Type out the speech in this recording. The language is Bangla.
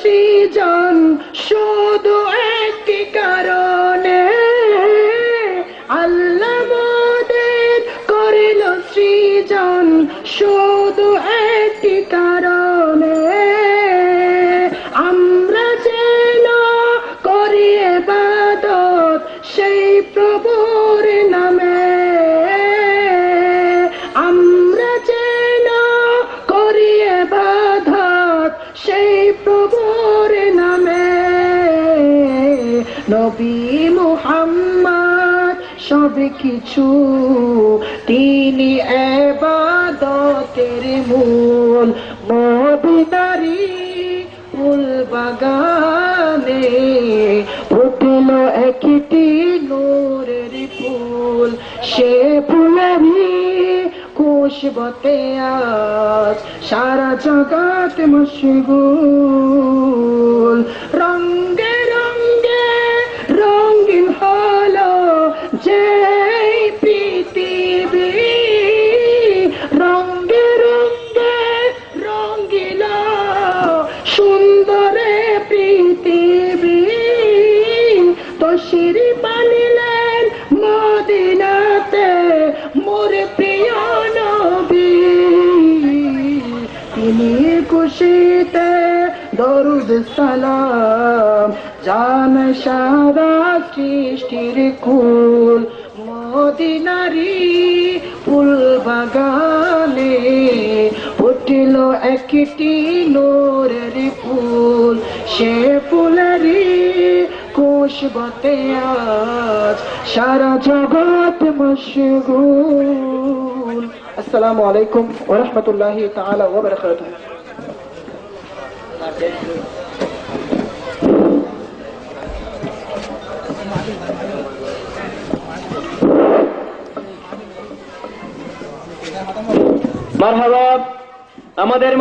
সৃজন শুধু একটি কারণে আল্লাহ মোদের করিল সৃজন শুধু একটি কারণে। আমরা যেন করি বাদত সেই প্রভুর নামে প্রভুর নামে। নবী মুহাম্মদ সব কিছু তিনি এবাদতের মূল। মদিনারি ফুল বাগানে ফুটল একটি নূরের ফুল। সে ফুলেরই খুশবতে আজ সারা জগৎ মশগুল। রঙ্গে রঙ্গে রঙিন হলো যে পৃথিবী। রঙ্গে রঙ্গে রঙ্গিল সুন্দরে পৃথিবী। তশিরি বানিলেন মদিনাতে তিনি খুশিতে দরুদ সালাম জান সারা সৃষ্টির কুল মদিনারি ফুল বাগানে ফুটিল একটি নোরের ফুল সে ফুলেরই খুশবতে আজ সারা জগৎ মশগুল আসসালামু আলাইকুম ওয়া রাহমাতুল্লাহি তাআলা ওয়া বারাকাতুহু মারহাবা আমাদের